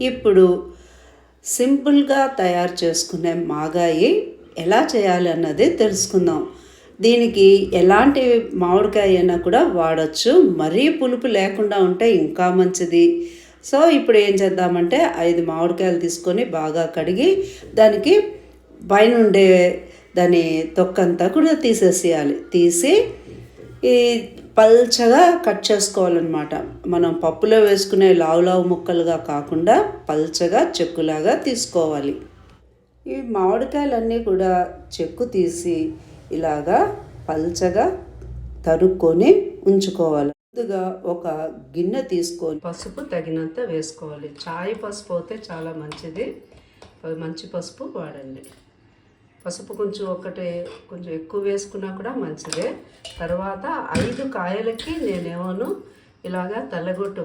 ఇప్పుడు సింపుల్గా తయారు చేసుకునే మాగాయి ఎలా చేయాలి అన్నది తెలుసుకుందాం. దీనికి ఎలాంటి మామిడికాయ అయినా కూడా వాడచ్చు. మరీ పులుపు లేకుండా ఉంటే ఇంకా మంచిది. సో ఇప్పుడు ఏం చేద్దామంటే ఐదు మామిడికాయలు తీసుకొని బాగా కడిగి దానికి పైన ఉండే దాని తొక్కంతా కూడా తీసేసేయాలి. తీసి ఈ పల్చగా కట్ చేసుకోవాలన్నమాట. మనం పప్పులో వేసుకునే లావు లావు ముక్కలుగా కాకుండా పల్చగా చెక్కులాగా తీసుకోవాలి. ఈ మామిడికాయలన్నీ కూడా చెక్కు తీసి ఇలాగా పల్చగా తరుక్కొని ఉంచుకోవాలి. ముందుగా ఒక గిన్నె తీసుకొని పసుపు తగినంత వేసుకోవాలి. చాయ్ పసుపు అయితే చాలా మంచిది. మంచి పసుపు వాడండి. పసుపు కొంచెం ఒకటి కొంచెం ఎక్కువ వేసుకున్నా కూడా మంచిదే. తర్వాత ఐదు కాయలకి నేనేమోను ఇలాగా తెల్లగొట్టు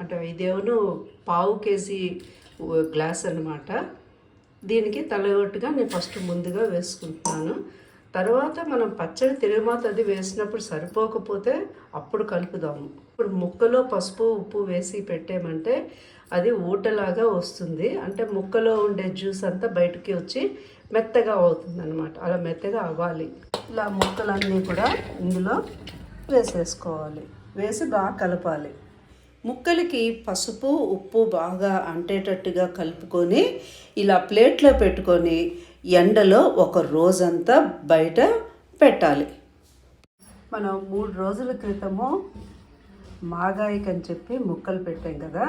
అంటే ఇదేమో పావు కేజీ గ్లాస్ అనమాట దీనికి తలగొట్టుగా నేను ఫస్ట్ ముందుగా వేసుకుంటున్నాను. తర్వాత మనం పచ్చడి తిరుగుమాత అది వేసినప్పుడు సరిపోకపోతే అప్పుడు కలుపుదాము. ఇప్పుడు ముక్కలో పసుపు ఉప్పు వేసి పెట్టామంటే అది ఊటలాగా వస్తుంది. అంటే ముక్కలో ఉండే జ్యూస్ అంతా బయటికి వచ్చి మెత్తగా అవుతుంది అనమాట అలా మెత్తగా అవ్వాలి. ఇలా ముక్కలన్నీ కూడా ఇందులో వేసేసుకోవాలి. వేసి బాగా కలపాలి. ముక్కలకి పసుపు ఉప్పు బాగా అంటేటట్టుగా కలుపుకొని ఇలా ప్లేట్లో పెట్టుకొని ఎండలో ఒక రోజంతా బయట పెట్టాలి. మనం మూడు రోజుల క్రితము మాగాయికి అని చెప్పి ముక్కలు పెట్టాం కదా.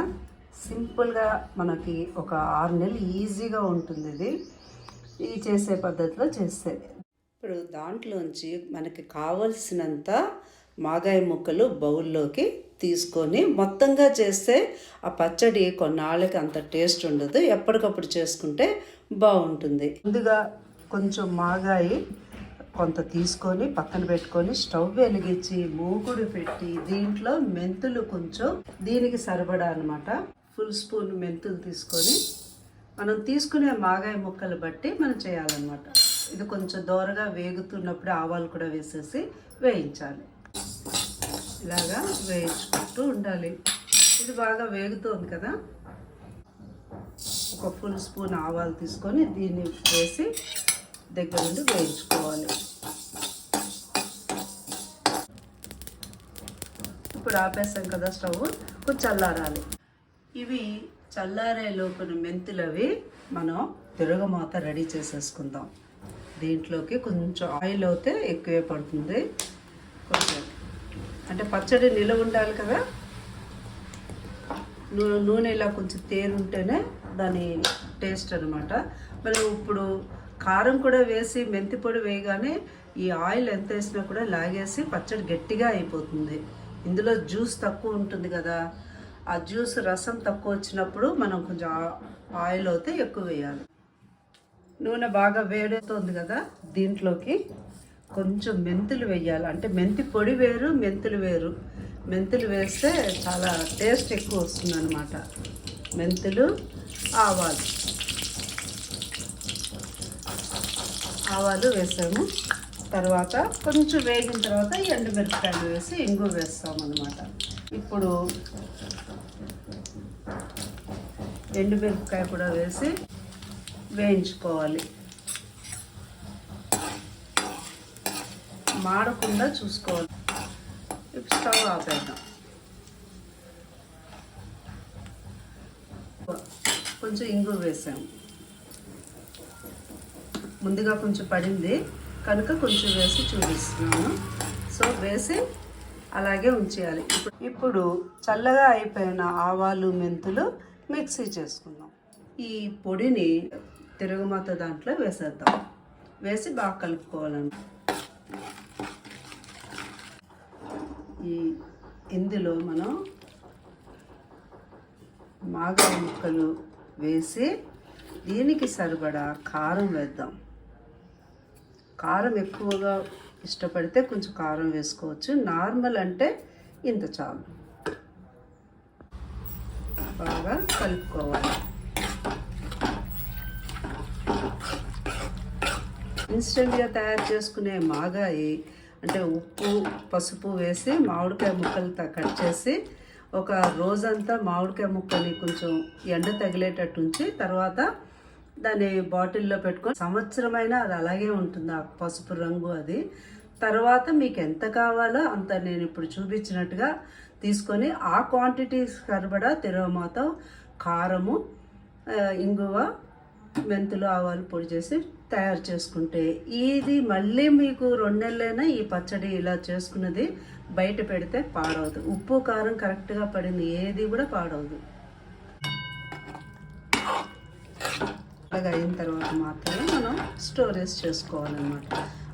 సింపుల్గా మనకి ఒక ఆరు నెలలు ఈజీగా ఉంటుంది ఇది. ఇది చేసే పద్ధతిలో చేస్తే ఇప్పుడు దాంట్లోంచి మనకి కావలసినంత మాగాయ ముక్కలు బౌల్లోకి తీసుకొని మొత్తంగా చేస్తే ఆ పచ్చడి కొన్నాళ్ళకి అంత టేస్ట్ ఉండదు. ఎప్పటికప్పుడు చేసుకుంటే బాగుంటుంది. ముందుగా కొంచెం మాగాయి కొంత తీసుకొని పక్కన పెట్టుకొని స్టవ్ వెలిగించి మూకుడు పెట్టి దీంట్లో మెంతులు కొంచెం దీనికి సరిపడా అనమాట ఫుల్ స్పూన్ మెంతులు తీసుకొని మనం తీసుకునే మాగాయ ముక్కలు బట్టి మనం చేయాలన్నమాట. ఇది కొంచెం దోరగా వేగుతున్నప్పుడు ఆవాలు కూడా వేసేసి వేయించాలి. ఇలాగా వేయించుకుంటూ ఉండాలి. ఇది బాగా వేగుతోంది కదా. ఒక ఫుల్ స్పూన్ ఆవాలు తీసుకొని దీన్ని వేసి దగ్గర నుండి వేయించుకోవాలి. ఇప్పుడు ఆపేసాం కదా స్టవ్ కొంచెం చల్లారాలి. ఇవి చల్లారే లోపల మెంతులు అవి మనం తిరగమాత రెడీ చేసేసుకుందాం. దీంట్లోకి కొంచెం ఆయిల్ అయితే ఎక్కువే పడుతుంది. కొంచెం. అంటే పచ్చడి నిలవ ఉండాలి కదా? నూనె నూనె ఇలా కొంచెం తేరుంటేనే దాని టేస్ట్ అనమాట మరి ఇప్పుడు కారం కూడా వేసి మెంతి పొడి వేయగానే ఈ ఆయిల్ ఎంత వేసినా కూడా లాగేసి పచ్చడి గట్టిగా అయిపోతుంది. ఇందులో జ్యూస్ తక్కువ ఉంటుంది కదా? ఆ జ్యూస్ రసం తక్కువ వచ్చినప్పుడు మనం కొంచెం ఆయిల్ అయితే ఎక్కువ వేయాలి. నూనె బాగా వేడవుతుంది కదా దీంట్లోకి కొంచెం మెంతులు వేయాలి. అంటే మెంతి పొడి వేరు మెంతులు వేరు. మెంతులు వేస్తే చాలా టేస్ట్ ఎక్కువ వస్తుంది అనమాట మెంతులు ఆవాలు. ఆవాలు వేసాము. తర్వాత కొంచెం వేగిన తర్వాత ఎండుమిరపకాయలు వేసి ఇంగు వేస్తాం అనమాట ఇప్పుడు ఎండుమిరపకాయ కూడా వేసి వేయించుకోవాలి. మాడకుండా చూసుకోవాలి. ఇప్పుడు స్టవ్ ఆపేద్దాం. కొంచెం ఇంగు వేసాము ముందుగా కొంచెం పడింది. కనుక కొంచెం వేసి చూపిస్తున్నాను. సో వేసి అలాగే ఉంచేయాలి. ఇప్పుడు ఇప్పుడు చల్లగా అయిపోయిన ఆవాలు మెంతులు మిక్సీ చేసుకుందాం. ఈ పొడిని తిరుగుమత దాంట్లో వేసేద్దాం. వేసి బాగా కలుపుకోవాలండి. ఈ ఇందులో మనం మాగా ముక్కలు వేసి దీనికి సరిపడా కారం వేద్దాం. కారం ఎక్కువగా ఇష్టపడితే కొంచెం కారం వేసుకోవచ్చు. నార్మల్ అంటే ఇంత చాలు. బాగా కలుపుకోవాలి. ఇన్స్టెంట్గా తయారు చేసుకునే మాగాయి అంటే ఉప్పు పసుపు వేసి మామిడికాయ ముక్కలు కట్ చేసి ఒక రోజంతా మామిడికాయ ముక్కని కొంచెం ఎండ తగిలేటట్టు ఉంచి తర్వాత దాన్ని బాటిల్లో పెట్టుకొని సంవత్సరమైనా అది అలాగే ఉంటుంది. ఆ పసుపు రంగు అది. తర్వాత మీకు ఎంత కావాలో అంత నేను ఇప్పుడు చూపించినట్టుగా తీసుకొని ఆ క్వాంటిటీ సరిపడా తిరగమాత కారము ఇంగువ మెంతులు ఆవాలు పొడి చేసి తయారు చేసుకుంటే ఇది మళ్ళీ మీకు రెండు నెలలైనా ఈ పచ్చడి ఇలా చేసుకున్నది బయట పెడితే పాడవదు. ఉప్పు కారం కరెక్ట్గా పడింది ఏది కూడా పాడవదు. అలాగ అయిన తర్వాత మాత్రమే మనం స్టోరేజ్ చేసుకోవాలన్నమాట.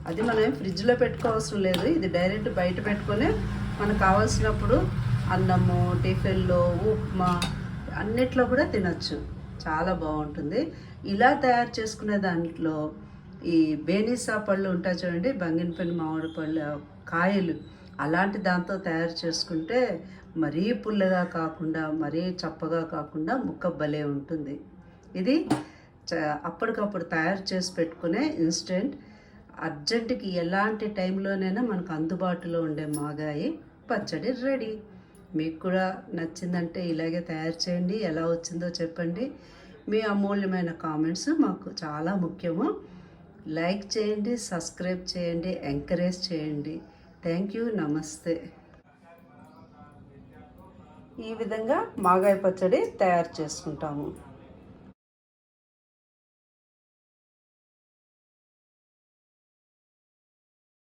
అది మనం ఫ్రిడ్జ్లో పెట్టుకోవాల్సిన లేదు. ఇది డైరెక్ట్ బయట పెట్టుకొని మనకు కావాల్సినప్పుడు అన్నము టిఫిన్లో ఉప్మా అన్నిట్లో కూడా తినచ్చు. చాలా బాగుంటుంది. ఇలా తయారు చేసుకునే దాంట్లో ఈ బేనిసా పళ్ళు ఉంటాయి చూడండి బంగినపల్లి మామిడి పళ్ళు కాయలు. అలాంటి దాంతో తయారు చేసుకుంటే మరీ పుల్లగా కాకుండా మరీ చప్పగా కాకుండా ముక్క భలే ఉంటుంది. ఇది చ- అప్పటికప్పుడు తయారు చేసి పెట్టుకునే ఇన్స్టెంట్ అర్జెంటుకి ఎలాంటి టైంలోనైనా మనకు అందుబాటులో ఉండే మాగాయి పచ్చడి రెడీ. మీకు కూడా నచ్చిందంటే ఇలాగే తయారు చేయండి. ఎలా వచ్చిందో చెప్పండి. మీ అమూల్యమైన కామెంట్స్ మాకు చాలా ముఖ్యము. లైక్ చేయండి సబ్స్క్రైబ్ చేయండి ఎంకరేజ్ చేయండి. థ్యాంక్ యూ నమస్తే. ఈ విధంగా మాగాయ పచ్చడి తయారు చేసుకుంటాము.